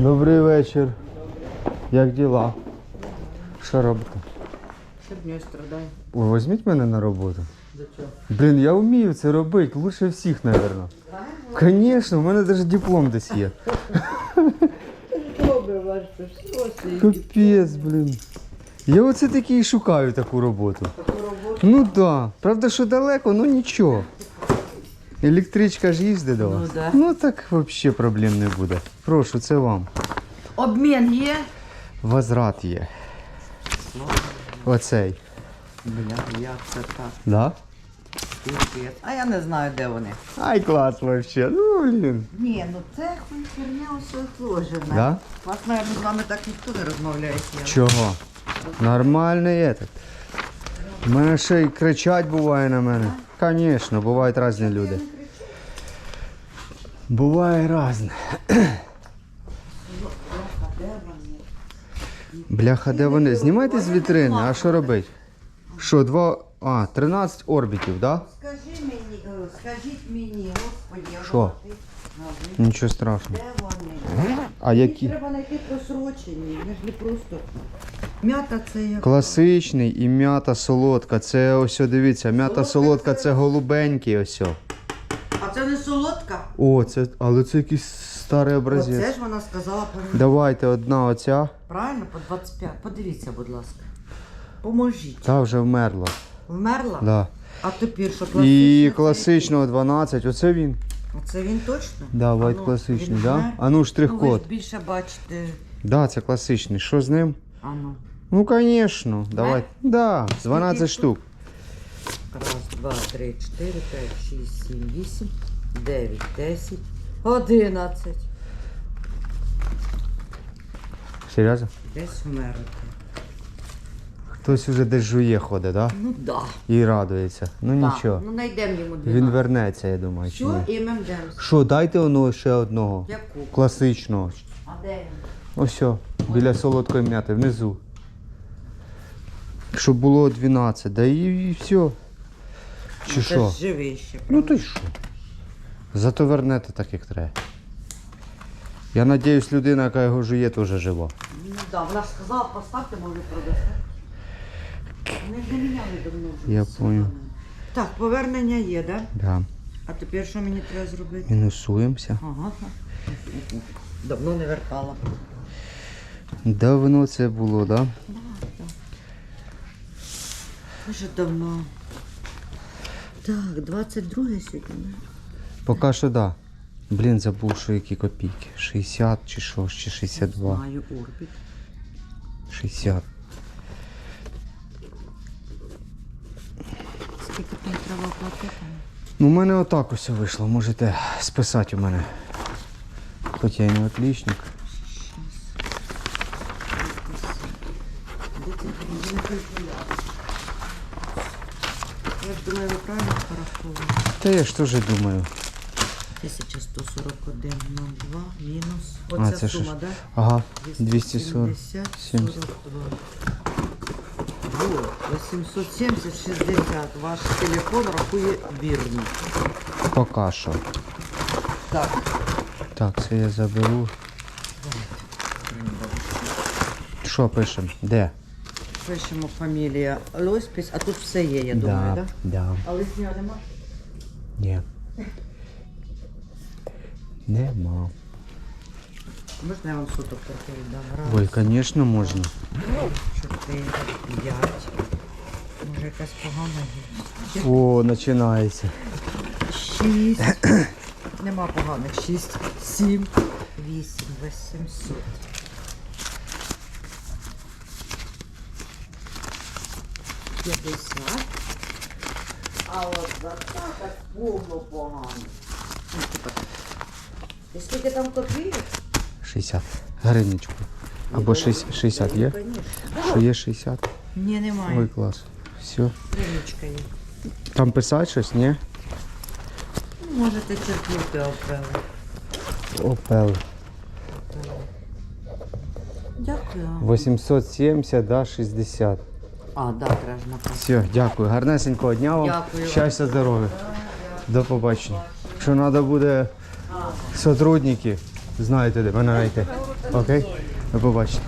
Добрий вечір. Як діла? Що робите? Хернёй страдаю. Ой, візьміть мене на роботу. За чого? Блін, я вмію це робити, лучше всіх, мабуть. Звісно, у мене навіть диплом десь є. Добре, і Капець, блін. Я оце таки і шукаю таку роботу. таку роботу. Ну так. Да. Правда, що далеко, ну нічого. Електричка ж їздить до вас. Ну, да. ну так взагалі проблем не буде. Прошу, це вам. Обмін є? Возврат є. Оцей. Бля, як це так? Да? Пипець. А я не знаю, де вони. Ай, клас вообще. Ну, блін. Ні, ну це хуй херня все отложена. Да? Вас, мабуть, з вами так ніхто не розмовляє. Чого? Нормальний этот. У мене ще й кричать буває на мене. Звісно, бувають різні люди. Буває різне. Бляха, де вони? Знімайте з вітрини, а що робити? Що, два. А, 13 орбітів, да? Скажи мені, е, скажіть мені, господи, Що? Нічого страшного. де вони? А які? Треба знайти просрочені, ж не просто. М'ята це як. Класичний і м'ята солодка. Це ось, о, дивіться, м'ята солодка це голубенький ось. о. А це не солодка? О, це, але це якийсь старий образець. Оце ж вона сказала про Давайте одна оця. Правильно, по 25. Подивіться, будь ласка. Поможіть. Та вже вмерла. Вмерла? Да. А тепер що І класичного 12, оце він. Оце він точно? Да, вайт А ну, класичний, він да? вмер? А ну Ну, ви ж більше бачите. Да, це класичний. Що з ним? А ну. Звісно, давай. Да, 12 штук. Раз, два, три, чотири, п'ять, шість, сім, вісім, дев'ять, десять, одинадцять. Серйозно? Десь вмерли. Хтось уже десь жує ходить, да? Ну да. І радується. Ну Так, нічого. Ну знайдемо йому дві. Він вернеться, я думаю, чи ні. і ми йдемо. Що, дайте воно ще одного. Яку? Класичного. А де він? Ось, біля солодкої м'яти, внизу. Щоб було 12, да і, і все. Чи Ну, що? живий ще, Ну то й що? Зато вернете так, як треба. Я надіюсь, людина, яка його жує, теж жива. Ну да, вона ж сказала, поставте, може продасте. Вони ж не міняли давно вже. Я все понял. Так, повернення є, да? Да. А тепер що мені треба зробити? Мінусуємося. Ага. Давно не вертала. Давно це було, да? Дуже давно. Так, 22 сьогодні. да? Поки що да. Блін, забув, що які копійки. 60 чи що, чи 62. Маю орбіт. 60. Скільки там треба платити? Ну, у мене отак ось вийшло. Можете списати у мене. Хоч я і не отличник. Я ж думаю, ви правильно порахували. Та я ж теж думаю. 1141,02 мінус. А, Оця це що сума, ж? так? Ага, 240. 270, 42. Вот, 870, 60. Ваш телефон рахує вірно. Поки що. Так. Так, це я заберу. Що пишемо? Де? Пишемо фамілія Лоспіс, а тут все є, я думаю, так? Да? да. А лисня нема? Ні. Нема. Можна я вам соток віддам? Раз, Ой, звісно, можна. чотири, п'ять. Може якась погана є. О, починається. Шість. Нема поганих. Шість, сім, вісім, вісімсот. П'ятдесят. А от за це так повно погано. Ну, І скільки там копійок? 60. Гривничку. Або 60, 60 є? Що є 60? Ні, Ой, немає. клас. Все. Гривничка є. Там писати щось, ні? Ну, Можете черкнути опели. Опел. Дякую. 870, да, 60. А, да, треба ж написати. Все, дякую. Гарнесенького дня вам. Дякую вам. Щастя, здоров'я. До побачення. Якщо треба буде сотрудники, знаєте, де мене знайти. Окей? До побачите.